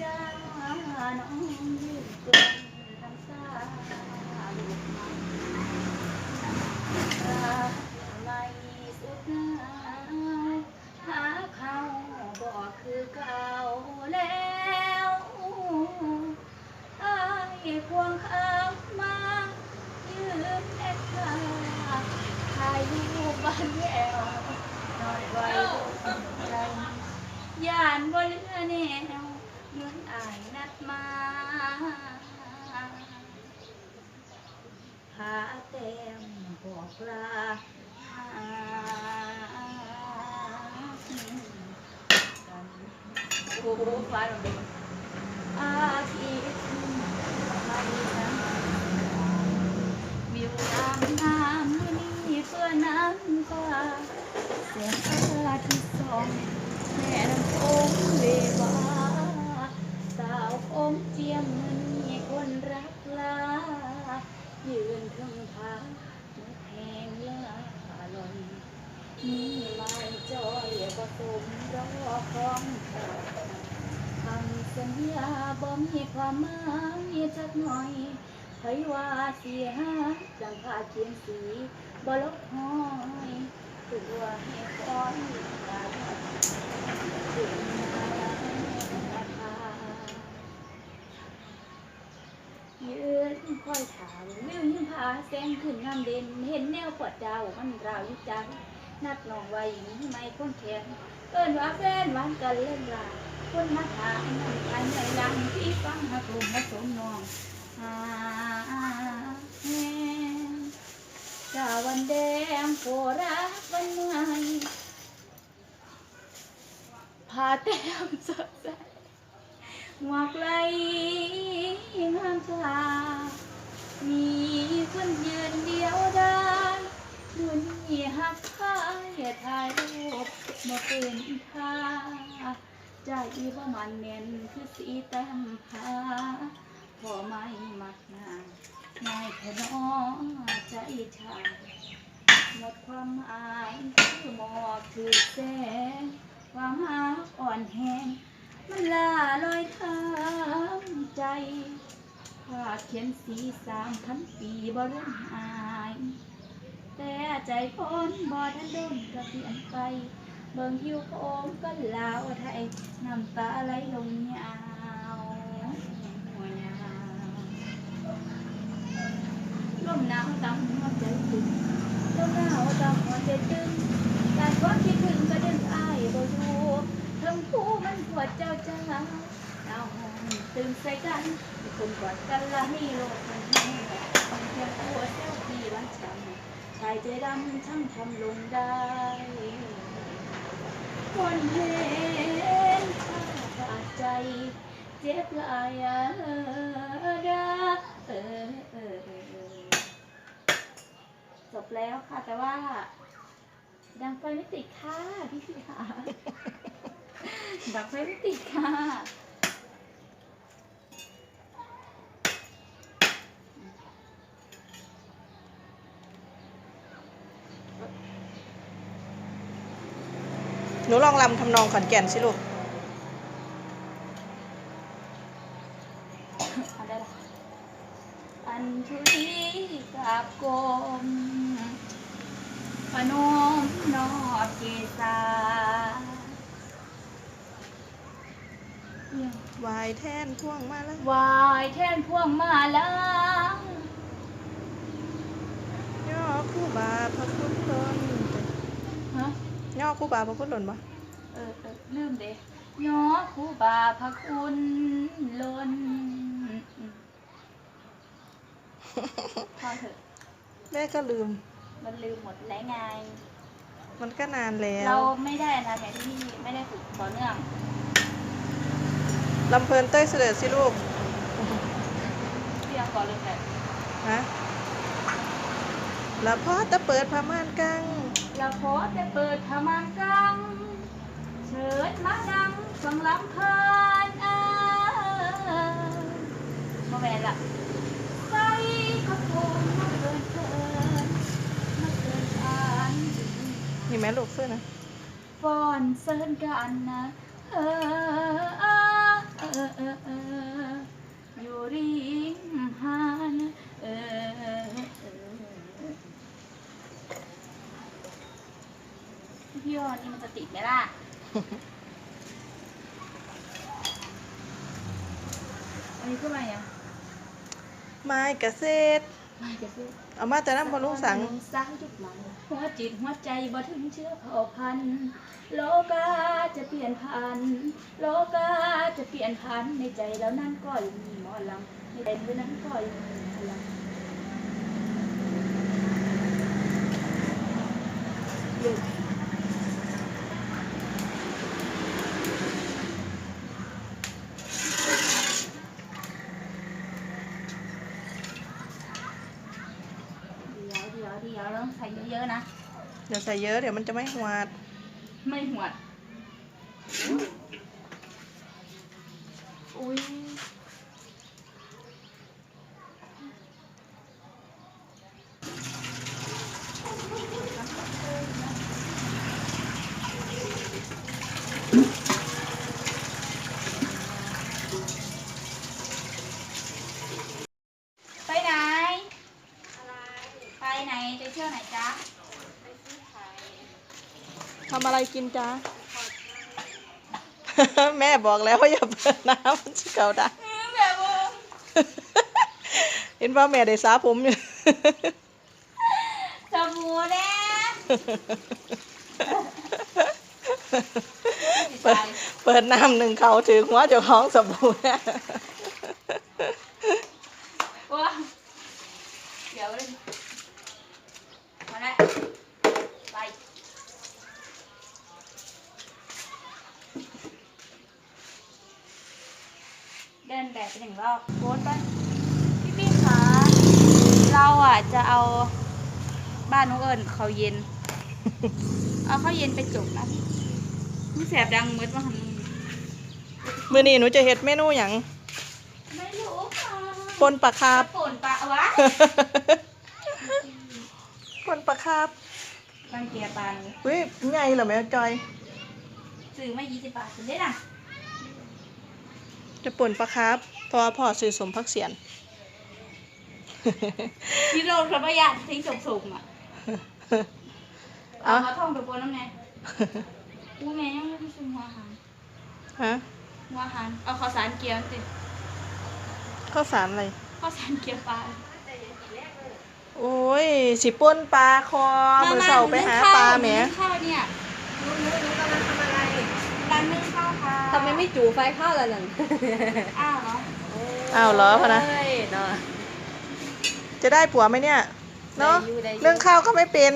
จ้าน้องยืนกลนน้ำตาลูกมาไม่สุดาหาเขาบอกคือเก่าแล้วอายควงข้ามมายืนบถ่ายถ่ายรูปบ้านแววน้อยไว้ใจย่านบนเรือแนว เหมือนอายนัดมา หาแต้มบอกลาหากันโอ้โหฟ้าลงไปอาทิตย์ไม่นานวิวตามน้ำมือนี้เพื่อน้ำตาเสียงอาทิตย์ส่องแม่น้ำโขงเลวาสาวโอมเจียมมันมีคนรักลา ยืนครึ่งทางเมื่อแหงลาลนมีไม้จอยผสมรอของคำ สัญญาบ่มีความหมายจักหน่อยไผว่าสีหายดังผ้าเขียนสีบ่ลบห้อยตัวให้คอยตาบอดยืนคอยถามวิวยิ่งพาแสงขึ้นงามเด่นเห็นแนวปวดดาวมันราวยิ่จังนัดนองไว้ไม่คนแขนเอิ้นว่าแฟนวานกันเล่นลา คนมาถามนั่นภายในหลังที่ฟังหักลมมาสมนองหาแหงจาวันแดงโครักวันใหม่พาแต้มสดใสหมวกไหลงามตามีคนยืนเดียวได้ดุนี่หักพายถ่ายรูปมาเป็นทา ใจว่ามันเน้นคือสีแต้มผาพอไม่มักนาไม่แค่น้องใจชาหมดความหมายคือหมอกถือแสงความหาอ่อนแห้งมันลาลอยทางใจภาเขียนสีสามพันปีบ่เรื่องหาย แต่ใจคนบ่ทันโดนกระเปลี่ยนไป เบิ่งหิวโอมก็ลาวไทยน้ำตาไหลลงยาวหัวยาวลมหนาวตำหัวใจตึงลมหนาวตำหัวใจตึงการควาคิดถึงก็ดึงอายบ่อยู่ทั้งคู่มันปวดเจ้าจ้าเอาห้องตื่นใส่กันคนกอดกันละให้โลกมันแห้งมันเพียงปวดเจ้าพี่รักฉันชายใจดำช่างทำลงได้ คนเห็นข้าบาดใจ เจ็บหลายอะดาเออเออเออเออจบแล้วค่ะ แต่ว่า ดังไฟไม่ติดค่ะ พี่พี่ค่ะ ดังไฟไม่ติดค่ะ หนูลองลำทำนองขอนแก่นสิลูกเอาได้ละอันทุลีกับกลมพนมนอบเกษาเนี่ยวายแท่นพ่วงมาแล้ว วายแท่นพวงมาลัง ย่อคู่บาพระพุทธหล่น ฮะ ย่อคู่บาพระพุทธหล่นปะเออเออลืมเด้ยอครูบาพระคุณล้นพอเถอะแม่ก็ลืม มันลืมหมดแล้วไง มันก็นานแล้ว เราไม่ได้นะแผนที่ไม่ได้ฝึกต่อเนื่องลำเพลินเต้ยเสด็จสิลูกเรียงก่อนเลยแต่ฮะละพอตะเปิดพม่านกัง เราขอแต่เปิดพมานกังเชิดมาดังฟังลำเพลินอ่ามาแม่นละใส่กระโปรงมาเกินเกินมาเกินอ่านนี่แม่ลูกขึ้นนะฟ้อนเซินกันนะเออเออเออเออี่ยอนี่มันจะติดไหมล่ะ อันนี้คืออะไรอะไม้กระเซ็ดไม่ระเซ็ดเอามาแต่น้ำบอลลูนสัง สังจุดหลังหัวจิตหัวใจบ่ถึงเชื้อเผ่าพันธุ์โลกาจะเปลี่ยนพันธุ์โลกาจะเปลี่ยนพันธุ์ในใจแล้วนั่นก็ยังมีหมอลำในใจแล้วนั่นก็ยังมีหมอลำ ต้องใส่เยอะๆนะ อย่าใส่เยอะเดี๋ยวมันจะไม่หวาดไม่หวด อุ้ย ไปไหน ไปไหน จะเที่ยวไหนจ๊ะ ทำอะไรกินจ้าแม่บอกแล้วว่าอย่าเปิดน้ำมันจะเก่าดังแบบว่าเห็นว่าแม่ได้สาผมอยู่ สบู่แน่เปิดเปิดน้ำหนึ่งเขาถือหัวเจ้าของสบู่เนี่ย ว้าเดี๋ยวเลยมาแล้วไปเดินแบบ ไปหนึ่งรอบโพสต์ไปพี่พี่คะเราอะจะเอาบ้านน้องเอิญเขาวเย็น เอาข้าวเย็นไปจุกนะพี่มึงแสบดังมืดมาหันมื้อนี้หนูจะเฮ็ดเมนูหยังไม่รู้ค่ะปนปลาคาปบลาป่นปลาวะปนปลาคาบมันเกียร์ปลาเลยอุ้ยใหญ่เหรอแม่จอย ซื้อมายี่สิบบาทถึงได้น่ะ จะปนปลาคาบเพราะว่าพ่อซื้อสมพักเสียนพี่โรคระบายาทิ้งสูงๆอะเอาเอามาท่องไปบนน้ำไงอู้แม่ยังไม่ได้ชิมหัวอาหารฮะหัวอาหารเอาข้าวสารเกี๊ยวสิข้าวสารอะไรข้าวสารเกี๊ยวปลาโอ้ยสิป่นปลาคอมือเสาไปหาปลาแหมนึ่งข้าวเนี่ยรู้รู้รู้กำลังทำอะไรร้านนึ่งข้าวค่ะทำไมไม่จูไฟข้าวล่ะหนึ่งอ้าวเหรออ้าวเหรอพะนะ เฮ้ยเนาะ จะได้ผัวไหมเนี่ย เนาะได้อยู่ได้อยู่ เรื่องข้าวก็ไม่เป็น